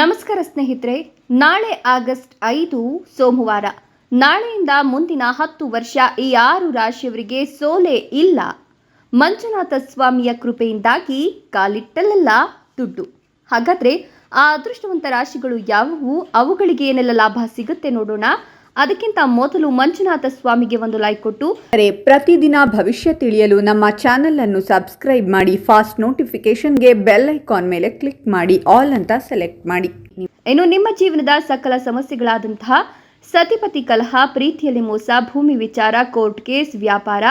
ನಮಸ್ಕಾರ ಸ್ನೇಹಿತರೆ, ನಾಳೆ ಆಗಸ್ಟ್ ಐದು, ಸೋಮವಾರ. ನಾಳೆಯಿಂದ ಮುಂದಿನ ಹತ್ತು ವರ್ಷ ಈ ಆರು ರಾಶಿಯವರಿಗೆ ಸೋಲೆ ಇಲ್ಲ. ಮಂಜುನಾಥ ಸ್ವಾಮಿಯ ಕೃಪೆಯಿಂದಾಗಿ ಕಾಲಿಟ್ಟಲ್ಲೆಲ್ಲ ದುಡ್ಡು. ಹಾಗಾದ್ರೆ ಆ ಅದೃಷ್ಟವಂತ ರಾಶಿಗಳು ಯಾವುವು? ಅವುಗಳಿಗೆ ಏನೆಲ್ಲ ಲಾಭ ಸಿಗುತ್ತೆ ನೋಡೋಣ. ಅದಕ್ಕಿಂತ ಮೊದಲು ಮಂಜುನಾಥ ಸ್ವಾಮಿಗೆ ಒಂದು ಲೈಕ್ ಕೊಟ್ಟು ಪ್ರತಿದಿನ ಭವಿಷ್ಯ ತಿಳಿಯಲು ನಮ್ಮ ಚಾನೆಲ್ ಅನ್ನು ಸಬ್ಸ್ಕ್ರೈಬ್ ಮಾಡಿ ಫಾಸ್ಟ್ ನೋಟಿಫಿಕೇಶನ್ಗೆ ಬೆಲ್ ಐಕಾನ್ ಮೇಲೆ ಕ್ಲಿಕ್ ಮಾಡಿ ಆಲ್ ಅಂತ ಸೆಲೆಕ್ಟ್ ಮಾಡಿ. ಇನ್ನು ನಿಮ್ಮ ಜೀವನದ ಸಕಲ ಸಮಸ್ಯೆಗಳಾದಂತಹ ಸತಿಪತಿ ಕಲಹ ಪ್ರೀತಿಯಲ್ಲಿ ಮೋಸ ಭೂಮಿ ವಿಚಾರ ಕೋರ್ಟ್ ಕೇಸ್ ವ್ಯಾಪಾರ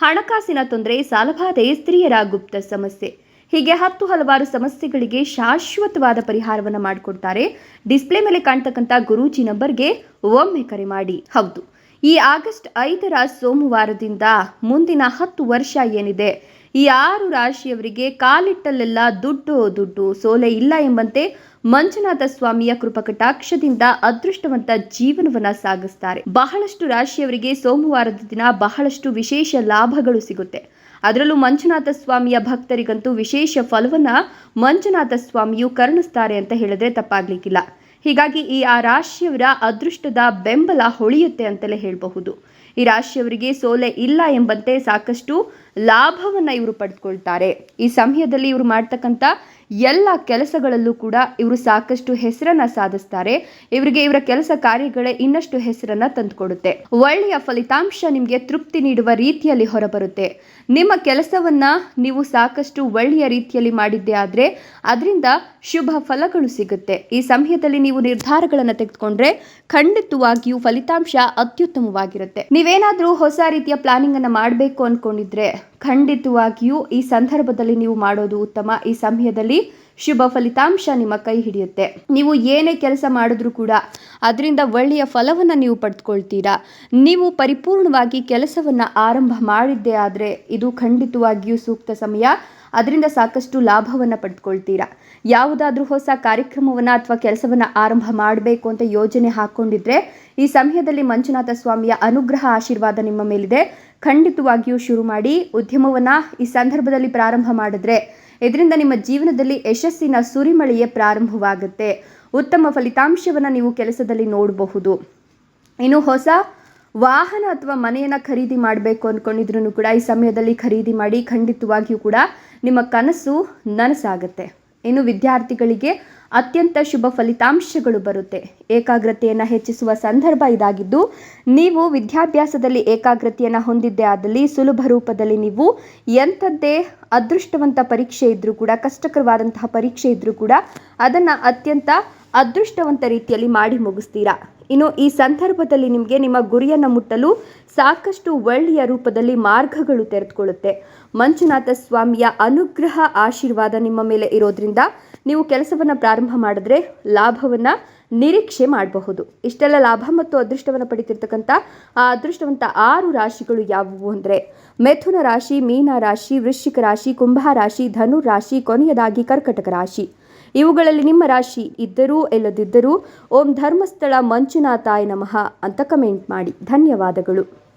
ಹಣಕಾಸಿನ ತೊಂದರೆ ಸಾಲಬಾಧೆ ಸ್ತ್ರೀಯರ ಗುಪ್ತ ಸಮಸ್ಯೆ. ಹೀಗೆ ಹತ್ತು ಹಲವಾರು ಸಮಸ್ಯೆಗಳಿಗೆ ಶಾಶ್ವತವಾದ ಪರಿಹಾರವನ್ನು ಮಾಡಿಕೊಡ್ತಾರೆ. ಡಿಸ್ಪ್ಲೇ ಮೇಲೆ ಕಾಣ್ತಕ್ಕಂಥ ಗುರೂಜಿ ನಂಬರ್ಗೆ ಒಮ್ಮೆ ಕರೆ ಮಾಡಿ. ಹೌದು. ಈ ಆಗಸ್ಟ್ ಐದರ ಸೋಮವಾರದಿಂದ ಮುಂದಿನ ಹತ್ತು ವರ್ಷ ಏನಿದೆ? ಈ ಆರು ರಾಶಿಯವರಿಗೆ ಕಾಲಿಟ್ಟಲ್ಲೆಲ್ಲ ದುಡ್ಡು ದುಡ್ಡು ಸೋಲೆ ಇಲ್ಲ ಎಂಬಂತೆ ಮಂಜುನಾಥ ಸ್ವಾಮಿಯ ಕೃಪಕಟಾಕ್ಷದಿಂದ ಅದೃಷ್ಟವಂತ ಜೀವನವನ್ನ ಸಾಗಿಸ್ತಾರೆ. ಬಹಳಷ್ಟು ರಾಶಿಯವರಿಗೆ ಸೋಮವಾರದ ದಿನ ಬಹಳಷ್ಟು ವಿಶೇಷ ಲಾಭಗಳು ಸಿಗುತ್ತೆ. ಅದರಲ್ಲೂ ಮಂಜುನಾಥ ಸ್ವಾಮಿಯ ಭಕ್ತರಿಗಂತೂ ವಿಶೇಷ ಫಲವನ್ನ ಮಂಜುನಾಥ ಸ್ವಾಮಿಯು ಕರುಣಿಸ್ತಾರೆ ಅಂತ ಹೇಳಿದ್ರೆ ತಪ್ಪಾಗ್ಲಿಕ್ಕಿಲ್ಲ. ಹೀಗಾಗಿ ಈ ಆ ರಾಶಿಯವರ ಅದೃಷ್ಟದ ಬೆಂಬಲ ಹೊಳೆಯುತ್ತೆ ಅಂತಲೇ ಹೇಳಬಹುದು. ಈ ರಾಶಿಯವರಿಗೆ ಸೋಲೆ ಇಲ್ಲ ಎಂಬಂತೆ ಸಾಕಷ್ಟು ಲಾಭವನ್ನು ಇವರು ಪಡೆದುಕೊಳ್ತಾರೆ ಈ ಸಮಯದಲ್ಲಿ ಇವರು ಮಾಡ್ತಕ್ಕಂಥ ಎಲ್ಲ ಕೆಲಸಗಳಲ್ಲೂ ಕೂಡ ಇವರು ಸಾಕಷ್ಟು ಹೆಸರನ್ನ ಸಾಧಿಸ್ತಾರೆ. ಇವರಿಗೆ ಇವರ ಕೆಲಸ ಕಾರ್ಯಗಳೇ ಇನ್ನಷ್ಟು ಹೆಸರನ್ನ ತಂದುಕೊಡುತ್ತೆ. ಒಳ್ಳೆಯ ಫಲಿತಾಂಶ ನಿಮಗೆ ತೃಪ್ತಿ ನೀಡುವ ರೀತಿಯಲ್ಲಿ ಹೊರಬರುತ್ತೆ. ನಿಮ್ಮ ಕೆಲಸವನ್ನ ನೀವು ಸಾಕಷ್ಟು ಒಳ್ಳೆಯ ರೀತಿಯಲ್ಲಿ ಮಾಡಿದ್ದೆ ಆದರೆ ಅದರಿಂದ ಶುಭ ಫಲಗಳು ಸಿಗುತ್ತೆ. ಈ ಸಮಯದಲ್ಲಿ ನೀವು ನಿರ್ಧಾರಗಳನ್ನು ತೆಗೆದುಕೊಂಡ್ರೆ ಖಂಡಿತವಾಗಿಯೂ ಫಲಿತಾಂಶ ಅತ್ಯುತ್ತಮವಾಗಿರುತ್ತೆ. ನೀವೇನಾದ್ರೂ ಹೊಸ ರೀತಿಯ ಪ್ಲಾನಿಂಗ್ ಅನ್ನ ಮಾಡಬೇಕು ಅನ್ಕೊಂಡಿದ್ರೆ あ。ಖಂಡಿತವಾಗಿಯೂ ಈ ಸಂದರ್ಭದಲ್ಲಿ ನೀವು ಮಾಡೋದು ಉತ್ತಮ. ಈ ಸಮಯದಲ್ಲಿ ಶುಭ ಫಲಿತಾಂಶ ನಿಮ್ಮ ಕೈ ಹಿಡಿಯುತ್ತೆ. ನೀವು ಏನೇ ಕೆಲಸ ಮಾಡಿದ್ರೂ ಕೂಡ ಅದರಿಂದ ಒಳ್ಳೆಯ ಫಲವನ್ನು ನೀವು ಪಡೆದುಕೊಳ್ತೀರಾ ನೀವು ಪರಿಪೂರ್ಣವಾಗಿ ಕೆಲಸವನ್ನು ಆರಂಭ ಮಾಡಿದ್ದೇ ಆದರೆ ಇದು ಖಂಡಿತವಾಗಿಯೂ ಸೂಕ್ತ ಸಮಯ. ಅದರಿಂದ ಸಾಕಷ್ಟು ಲಾಭವನ್ನು ಪಡೆದುಕೊಳ್ತೀರಾ ಯಾವುದಾದ್ರೂ ಹೊಸ ಕಾರ್ಯಕ್ರಮವನ್ನು ಅಥವಾ ಕೆಲಸವನ್ನು ಆರಂಭ ಮಾಡಬೇಕು ಅಂತ ಯೋಜನೆ ಹಾಕ್ಕೊಂಡಿದ್ರೆ ಈ ಸಮಯದಲ್ಲಿ ಮಂಜುನಾಥ ಸ್ವಾಮಿಯ ಅನುಗ್ರಹ ಆಶೀರ್ವಾದ ನಿಮ್ಮ ಮೇಲಿದೆ. ಖಂಡಿತವಾಗಿಯೂ ಶುರು ಮಾಡಿ ಉದ್ಯಮವನ್ನು ಈ ಸಂದರ್ಭದಲ್ಲಿ ಪ್ರಾರಂಭ ಮಾಡಿದ್ರೆ, ಇದರಿಂದ ನಿಮ್ಮ ಜೀವನದಲ್ಲಿ ಯಶಸ್ಸಿನ ಸುರಿಮಳೆಯೇ ಪ್ರಾರಂಭವಾಗುತ್ತೆ. ಉತ್ತಮ ಫಲಿತಾಂಶವನ್ನು ನೀವು ಕೆಲಸದಲ್ಲಿ ನೋಡಬಹುದು. ಇನ್ನು ಹೊಸ ವಾಹನ ಅಥವಾ ಮನೆಯನ್ನು ಖರೀದಿ ಮಾಡಬೇಕು ಅಂದ್ಕೊಂಡಿದ್ರು ಕೂಡ ಈ ಸಮಯದಲ್ಲಿ ಖರೀದಿ ಮಾಡಿ ಖಂಡಿತವಾಗಿಯೂ ಕೂಡ ನಿಮ್ಮ ಕನಸು ನನಸಾಗುತ್ತೆ. ಇನ್ನು ವಿದ್ಯಾರ್ಥಿಗಳಿಗೆ ಅತ್ಯಂತ ಶುಭ ಫಲಿತಾಂಶಗಳು ಬರುತ್ತೆ. ಏಕಾಗ್ರತೆಯನ್ನು ಹೆಚ್ಚಿಸುವ ಸಂದರ್ಭ ಇದಾಗಿದ್ದು, ನೀವು ವಿದ್ಯಾಭ್ಯಾಸದಲ್ಲಿ ಏಕಾಗ್ರತೆಯನ್ನು ಹೊಂದಿದ್ದೇ ಆದಲ್ಲಿ ಸುಲಭ ರೂಪದಲ್ಲಿ ನೀವು ಎಂಥದ್ದೇ ಅದೃಷ್ಟವಂತ ಪರೀಕ್ಷೆ ಇದ್ದರೂ ಕೂಡ, ಕಷ್ಟಕರವಾದಂತಹ ಪರೀಕ್ಷೆ ಇದ್ದರೂ ಕೂಡ ಅದನ್ನು ಅತ್ಯಂತ ಅದೃಷ್ಟವಂತ ರೀತಿಯಲ್ಲಿ ಮಾಡಿ ಮುಗಿಸ್ತೀರಾ? ಇನ್ನು ಈ ಸಂದರ್ಭದಲ್ಲಿ ನಿಮಗೆ ನಿಮ್ಮ ಗುರಿಯನ್ನು ಮುಟ್ಟಲು ಸಾಕಷ್ಟು ಒಳ್ಳೆಯ ರೂಪದಲ್ಲಿ ಮಾರ್ಗಗಳು ತೆರೆದುಕೊಳ್ಳುತ್ತೆ. ಮಂಜುನಾಥ ಸ್ವಾಮಿಯ ಅನುಗ್ರಹ, ಆಶೀರ್ವಾದ ನಿಮ್ಮ ಮೇಲೆ ಇರೋದ್ರಿಂದ ನೀವು ಕೆಲಸವನ್ನು ಪ್ರಾರಂಭ ಮಾಡಿದ್ರೆ ಲಾಭವನ್ನು ನಿರೀಕ್ಷೆ ಮಾಡಬಹುದು. ಇಷ್ಟೆಲ್ಲ ಲಾಭ ಮತ್ತು ಅದೃಷ್ಟವನ್ನು ಪಡಿತಿರ್ತಕ್ಕಂಥ ಆ ಅದೃಷ್ಟವಂತ ಆರು ರಾಶಿಗಳು ಯಾವುವು ಅಂದರೆ ಮೆಥುನ ರಾಶಿ ಮೀನ ರಾಶಿ ವೃಶ್ಚಿಕ ರಾಶಿ, ಕುಂಭ ರಾಶಿ ಧನು ರಾಶಿ, ಕೊನೆಯದಾಗಿ ಕರ್ಕಟಕ ರಾಶಿ. ಇವುಗಳಲ್ಲಿ ನಿಮ್ಮ ರಾಶಿ ಇದ್ದರೂ ಇಲ್ಲದಿದ್ದರೂ ಓಂ ಧರ್ಮಸ್ಥಳ ಮಂಜುನಾಥಾಯ ನಮಃ ಅಂತ ಕಮೆಂಟ್ ಮಾಡಿ. ಧನ್ಯವಾದಗಳು.